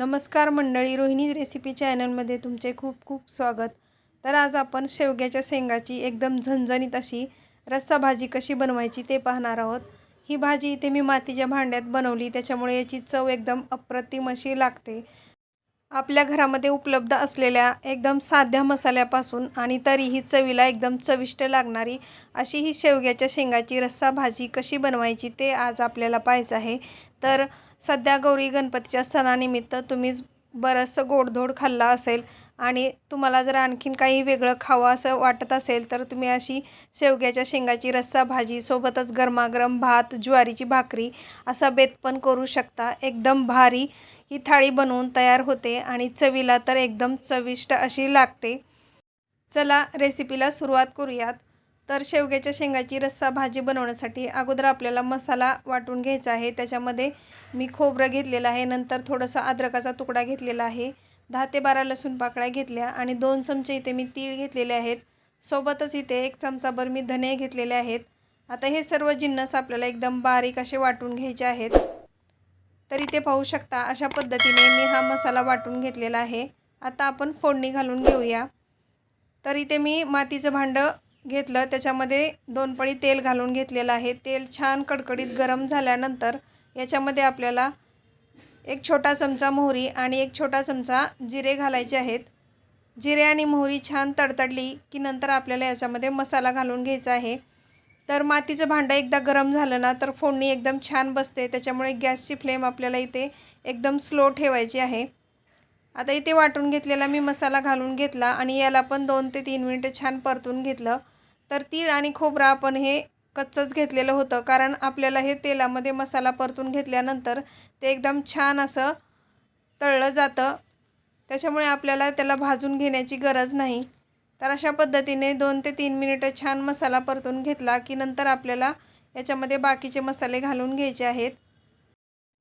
नमस्कार मंडळी रोहिणी रेसिपी चॅनलमध्ये तुमचे खूप खूप स्वागत. तर आज आपण शेवग्याच्या शेंगाची एकदम झणझणीत अशी रस्सा भाजी कशी बनवायची ते पाहणार आहोत. ही भाजी इथे मी मातीच्या भांड्यात बनवली त्याच्यामुळे याची चव एकदम अप्रतिम अशी लागते. आपल्या घरामध्ये उपलब्ध असलेल्या एकदम साध्या मसाल्यापासून आणि तरीही चवीला एकदम चविष्ट लागणारी अशी ही शेवग्याच्या शेंगाची रस्सा भाजी कशी बनवायची ते आज आपल्याला पाहायचं आहे. तर सध्या गौरी गणपतीच्या सणानिमित्त तुम्ही बरंचसं गोडधोड खाल्ला असेल आणि तुम्हाला जर आणखीन काही वेगळं खावं असं वाटत असेल तर तुम्ही अशी शेवग्याच्या शेंगाची रस्सा भाजी सोबतच गरमागरम भात ज्वारीची भाकरी असा बेत पण करू शकता. एकदम भारी ही थाळी बनवून तयार होते आणि चवीला तर एकदम चविष्ट अशी लागते. चला रेसिपीला सुरुवात करूयात. तर शेवग्याच्या शेंगाची रस्सा भाजी बनवण्यासाठी अगोदर आपल्याला मसाला वाटून घ्यायचा आहे. त्याच्यामध्ये मी खोबरं घेतलेलं आहे. नंतर थोडंसं अद्रकाचा तुकडा घेतलेला आहे. दहा ते बारा लसूण पाकळ्या घेतल्या आणि दोन चमचे इथे मी तीळ घेतलेले आहेत. सोबतच इथे एक चमचाभर मी धने घेतलेले आहेत. आता हे सर्व जिन्नस आपल्याला एकदम बारीक असे वाटून घ्यायचे आहेत. तर इथे पाहू शकता अशा पद्धतीने मी हा मसाला वाटून घेतलेला आहे. आता आपण फोडणी घालून घेऊया. तर इथे मी मातीचं भांडं घेतलं. त्याच्यामध्ये दोन पळी तेल घालून घेतलेलं आहे. तेल छान कडकडीत गरम झाल्यानंतर याच्यामध्ये आपल्याला एक छोटा चमचा मोहरी आणि एक छोटा चमचा जिरे घालायचे आहेत. जिरे आणि मोहरी छान तडतडली की नंतर आपल्याला याच्यामध्ये मसाला घालून घ्यायचा आहे. तर मातीचं भांडं एकदा गरम झालं ना तर फोडणी एकदम छान बसते. त्याच्यामुळे गॅसची फ्लेम आपल्याला इथे एकदम स्लो ठेवायची आहे. आता इथे वाटून घेतलेला मी मसाला घालून घेतला आणि याला पण दोन ते तीन मिनटं छान परतून घेतलं. तर तीळ आणि खोबरं आपण हे कच्चंच घेतलेलं होतं. कारण आपल्याला हे तेलामध्ये मसाला परतून घेतल्यानंतर ते एकदम छान असं तळलं जातं. त्याच्यामुळे आपल्याला त्याला भाजून घेण्याची गरज नाही. तर अशा पद्धतीने दोन ते तीन मिनिटं छान मसाला परतून घेतला की नंतर आपल्याला याच्यामध्ये बाकीचे मसाले घालून घ्यायचे आहेत.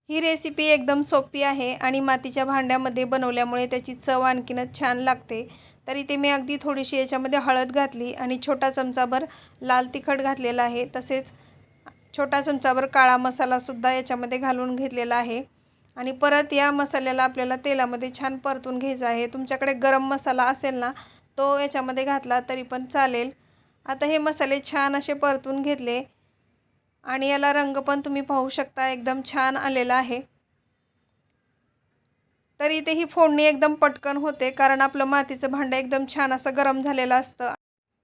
ही रेसिपी एकदम सोपी आहे आणि मातीच्या भांड्यामध्ये बनवल्यामुळे त्याची चव आणखीनच छान लागते. तर इथे मी अगदी थोडीशी याच्यामध्ये हळद घातली आणि छोटा चमचाभर लाल तिखट घातलेला आहे. तसेच छोटा चमचाभर काळा मसालासुद्धा याच्यामध्ये घालून घेतलेला आहे. आणि परत या मसाल्याला आपल्याला तेलामध्ये छान परतून घ्यायचा आहे. तुमच्याकडे गरम मसाला असेल ना तो याच्यामध्ये घातला तरी पण चालेल. आता हे मसाले छान असे परतून घेतले. आणि याला रंग पण तुम्ही पाहू शकता एकदम छान आलेला आहे. तर इथे ही फोडणी एकदम पटकन होते कारण आपलं मातीचं भांडं एकदम छान असं गरम झालेलं असतं.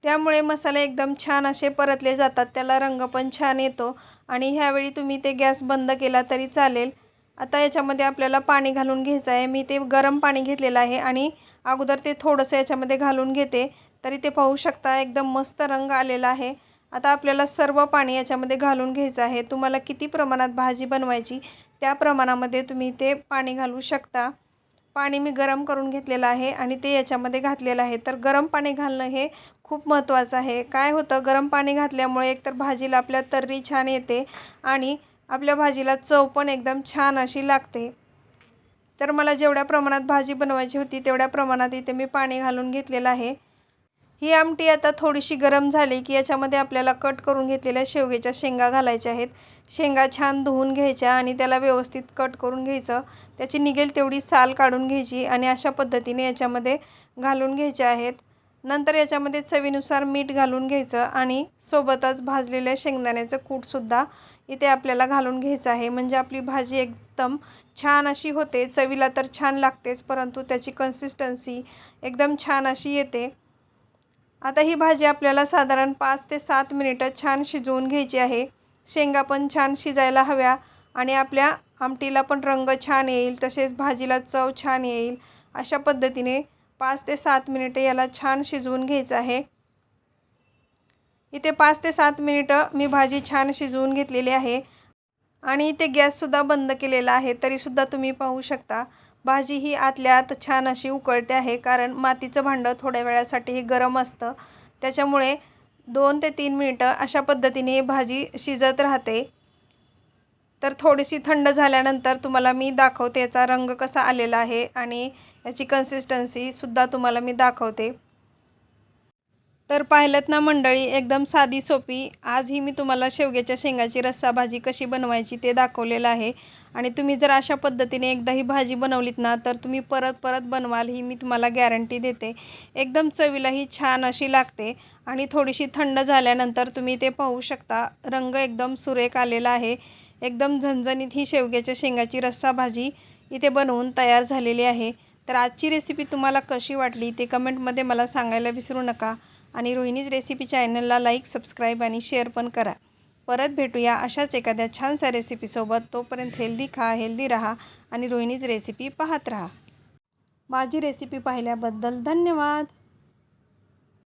त्यामुळे मसाले एकदम छान असे परतले जातात त्याला रंग पण छान येतो आणि ह्यावेळी तुम्ही ते गॅस बंद केला तरी चालेल. आता याच्यामध्ये आपल्याला पाणी घालून घ्यायचं आहे मी ते गरम पाणी घेतलेलं आहे आणि अगोदर ते थोडंसं याच्यामध्ये घालून घेते. तरी ते पाहू शकता एकदम मस्त रंग आलेला आहे. आता आपल्याला सर्व पाणी याच्यामध्ये घालून घ्यायचं आहे. तुम्हाला किती प्रमाणात भाजी बनवायची त्या प्रमाणामध्ये तुम्ही ते पाणी घालू शकता. पाणी मी गरम करून घेतलेलं आहे आणि ते याच्यामध्ये घातलेलं आहे. तर गरम पाणी घालणं हे खूप महत्त्वाचं आहे. काय होतं गरम पाणी घातल्यामुळे एकतर भाजीला आपल्या तर्री छान येते आणि आपल्या भाजीला चव पण एकदम छान अशी लागते. तर मला जेवढ्या प्रमाणात भाजी बनवायची होती तेवढ्या प्रमाणात इथे मी पाणी घालून घेतलेलं आहे. ही आमटी आता थोडीशी गरम झाली की याच्यामध्ये आपल्याला कट करून घेतलेल्या शेवग्याच्या शेंगा घालायच्या आहेत. शेंगा छान धुवून घ्यायच्या आणि त्याला व्यवस्थित कट करून घ्यायचं. त्याची निघेल तेवढी साल काढून घ्यायची आणि अशा पद्धतीने याच्यामध्ये घालून घ्यायच्या आहेत. नंतर याच्यामध्ये चवीनुसार मीठ घालून घ्यायचं आणि सोबतच भाजलेल्या शेंगदाण्याचं कूटसुद्धा इथे आपल्याला घालून घ्यायचं आहे. म्हणजे आपली भाजी एकदम छान अशी होते. चवीला तर छान लागतेच परंतु त्याची कन्सिस्टन्सी एकदम छान अशी येते. आता ही भाजी आपल्याला साधारण पाच ते सात मिनिटं छान शिजवून घ्यायची आहे. शेंगा पण छान शिजायला हव्या आणि आपल्या आमटीला पण रंग छान येईल तसेच भाजीला चव छान येईल. अशा पद्धतीने पाच ते सात मिनिटं याला छान शिजवून घ्यायचं आहे. इथे पाच ते सात मिनिटं मी भाजी छान शिजवून घेतलेली आहे आणि इथे गॅससुद्धा बंद केलेला आहे तरीसुद्धा तुम्ही पाहू शकता. भाजी ही आतल्या आत छान अशी उकळते आहे कारण मातीचं भांडं थोड्या वेळासाठी हे गरम असतं. त्याच्यामुळे दोन ते तीन मिनटं अशा पद्धतीने भाजी शिजत राहते. तर थोडीशी थंड झाल्यानंतर तुम्हाला मी दाखवते याचा रंग कसा आलेला आहे आणि याची कन्सिस्टन्सीसुद्धा तुम्हाला मी दाखवते. तर पाहिलंत ना मंडळी एकदम साधी सोपी. आज ही मी तुम्हाला शेवग्याच्या शेंगाची रस्सा भाजी कशी बनवायची ते दाखवलेलं आहे. आणि तुम्ही जर अशा पद्धतीने एकदा ही भाजी बनवलीत ना तर तुम्ही परत परत बनवाल ही मी तुम्हाला गॅरंटी देते. एकदम चवीला ही छान अशी लागते. आणि थोडीशी थंड झाल्यानंतर तुम्ही ते पाहू शकता. रंग एकदम सुरेख आलेला आहे. एकदम झणझणीत ही शेवग्याच्या शेंगाची रस्सा भाजी इथे बनवून तयार झालेली आहे. तर आजची रेसिपी तुम्हाला कशी वाटली ते कमेंटमध्ये मला सांगायला विसरू नका. आणि रोहिणीज रेसिपी चॅनलला लाईक सबस्क्राईब आणि शेअर पण करा. परत भेटूया अशाच एखाद्या छानशा रेसिपीसोबत तोपर्यंत हेल्दी खा हेल्दी राहा आणि रोहिणीज रेसिपी पाहत राहा. माझी रेसिपी पाहिल्याबद्दल धन्यवाद.